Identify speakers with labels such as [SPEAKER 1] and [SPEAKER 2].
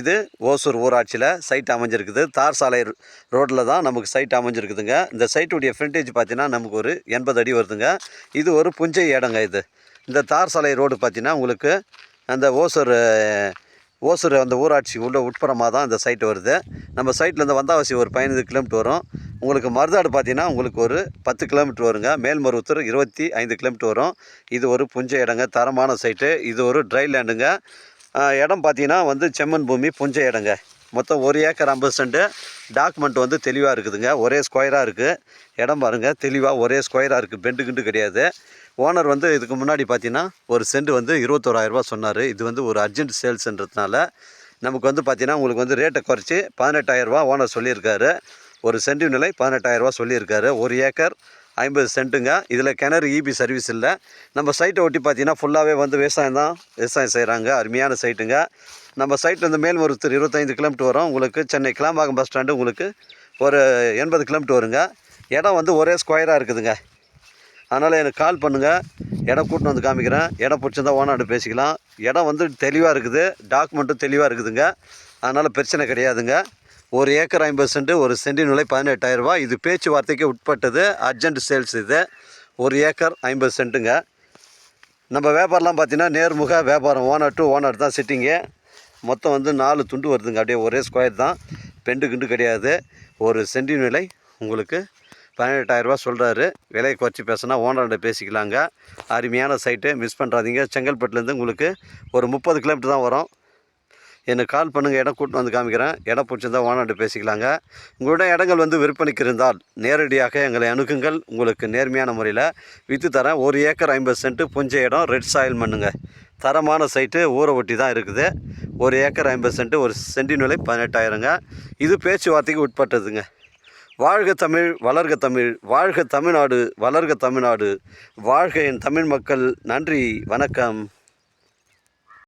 [SPEAKER 1] இது ஓசூர் ஊராட்சியில் சைட் அமைஞ்சிருக்குது. தார் சாலை ரோட்டில் தான் நமக்கு சைட் அமைஞ்சிருக்குதுங்க. இந்த சைட்டுடைய ஃப்ரண்டேஜ் பார்த்தீங்கன்னா நமக்கு ஒரு எண்பது அடி வருதுங்க. இது ஒரு புஞ்சை இடங்க இது. இந்த தார் சாலை ரோடு பார்த்தீங்கன்னா உங்களுக்கு அந்த ஓசூர் ஓசூர் அந்த ஊராட்சி உள்ள உட்புறமாக தான் இந்த சைட்டு வருது. நம்ம சைட்லேருந்து வந்தாவாசி ஒரு பதினைந்து கிலோமீட்டர் வரும். உங்களுக்கு மருதாடு பார்த்தீங்கன்னா உங்களுக்கு ஒரு பத்து கிலோமீட்டர் வருங்க. மேல்மருவத்தூர் இருபத்தி ஐந்து கிலோமீட்டர் வரும். இது ஒரு புஞ்சை இடங்க தரமான சைட்டு இது ஒரு ட்ரை லேண்டுங்க இடம் பார்த்தீங்கன்னா வந்து செம்மன் பூமி புஞ்ச இடங்க. மொத்தம் ஒரு ஏக்கர் ஐம்பது சென்ட்டு டாக்குமெண்ட் வந்து தெளிவாக இருக்குதுங்க. ஒரே ஸ்கொயராக இருக்குது இடம் பாருங்கள் தெளிவாக ஒரே ஸ்கொயராக இருக்குது பெண்டு கிண்டு கிடையாது. ஓனர் வந்து இதுக்கு முன்னாடி பார்த்தீங்கன்னா ஒரு சென்ட் வந்து இருபத்தோராயிரரூபா சொன்னார். இது வந்து ஒரு அர்ஜென்ட் சேல்ஸ்ன்றதுனால நமக்கு வந்து பார்த்தீங்கன்னா உங்களுக்கு வந்து ரேட்டை குறைச்சி பதினெட்டாயிரரூபா ஓனர் சொல்லியிருக்காரு. ஒரு சென்ட் நிலை பதினெட்டாயிரரூபா சொல்லியிருக்காரு. ஒரு ஏக்கர் ஐம்பது சென்ட்டுங்க. இதில் கிணறு இபி சர்வீஸ் இல்லை. நம்ம சைட்டை ஒட்டி பார்த்தீங்கன்னா ஃபுல்லாகவே வந்து விவசாயம் தான் விவசாயம் செய்கிறாங்க அருமையான சைட்டுங்க நம்ம சைட்லேருந்து மேல்மருத்தூர் இருபத்தைந்து கிலோமீட்டர் வரும். உங்களுக்கு சென்னை கிளாம்பாக்கம் பஸ் ஸ்டாண்டு உங்களுக்கு ஒரு எண்பது கிலோமீட்டர் வருங்க. இடம் வந்து ஒரே ஸ்கொயராக இருக்குதுங்க. அதனால் எனக்கு கால் பண்ணுங்கள் இடம் கூட்டின்னு வந்து காமிக்கிறேன். இடம் பிடிச்சிருந்தா ஓனாண்டு பேசிக்கலாம். இடம் வந்து தெளிவாக இருக்குது. டாக்குமெண்ட்டும் தெளிவாக இருக்குதுங்க. அதனால் பிரச்சனை கிடையாதுங்க. ஒரு ஏக்கர் ஐம்பது சென்ட் ஒரு சென்டின் விலை பதினெட்டாயிரரூபா இது பேச்சுவார்த்தைக்கு உட்பட்டது. அர்ஜென்ட் சேல்ஸ் இது. ஒரு ஏக்கர் ஐம்பது சென்ட்டுங்க. நம்ம வியாபாரம்லாம் பார்த்தீங்கன்னா நேர்முக வியாபாரம் ஓனர் டு ஓனர் தான் சிட்டிங்கு மொத்தம் வந்து நாலு துண்டு வருதுங்க. அப்படியே ஒரே ஸ்கொயர் தான். பெண்டு கிண்டு கிடையாது. ஒரு சென்டின் விலை உங்களுக்கு பதினெட்டாயிரரூபா சொல்கிறாரு விலையை குறைச்சி பேசினா ஓனர்கிட்ட பேசிக்கலாங்க. அருமையான சைட்டு மிஸ் பண்ணுறாதீங்க செங்கல்பட்டுலேருந்து உங்களுக்கு ஒரு முப்பது கிலோமீட்டர் தான் வரும். எனக்கு கால் பண்ணுங்கள் இடம் கூட்டின்னு வந்து காமிக்கிறேன். இடம் பிடிச்சிருந்தா ஓனர்கிட்ட பேசிக்கலாங்க. உங்களோட இடங்கள் வந்து விற்பனைக்கு இருந்தால் நேரடியாக எங்களை அணுகுங்கள். உங்களுக்கு நேர்மையான முறையில் விற்று தரேன். ஒரு ஏக்கர் ஐம்பது சென்ட்டு புஞ்ச இடம் ரெட் சாயில் மண்ணுங்க. தரமான சைட்டு ஊரை ஒட்டி தான் இருக்குது. ஒரு ஏக்கர் ஐம்பது சென்ட்டு ஒரு சென்டின் விலை பதினெட்டாயிரங்க. இது பேச்சுவார்த்தைக்கு உட்பட்டதுங்க. வாழ்க தமிழ் வளர்க தமிழ் வாழ்க தமிழ்நாடு வளர்க தமிழ்நாடு. வாழ்க என் தமிழ் மக்கள். நன்றி வணக்கம்.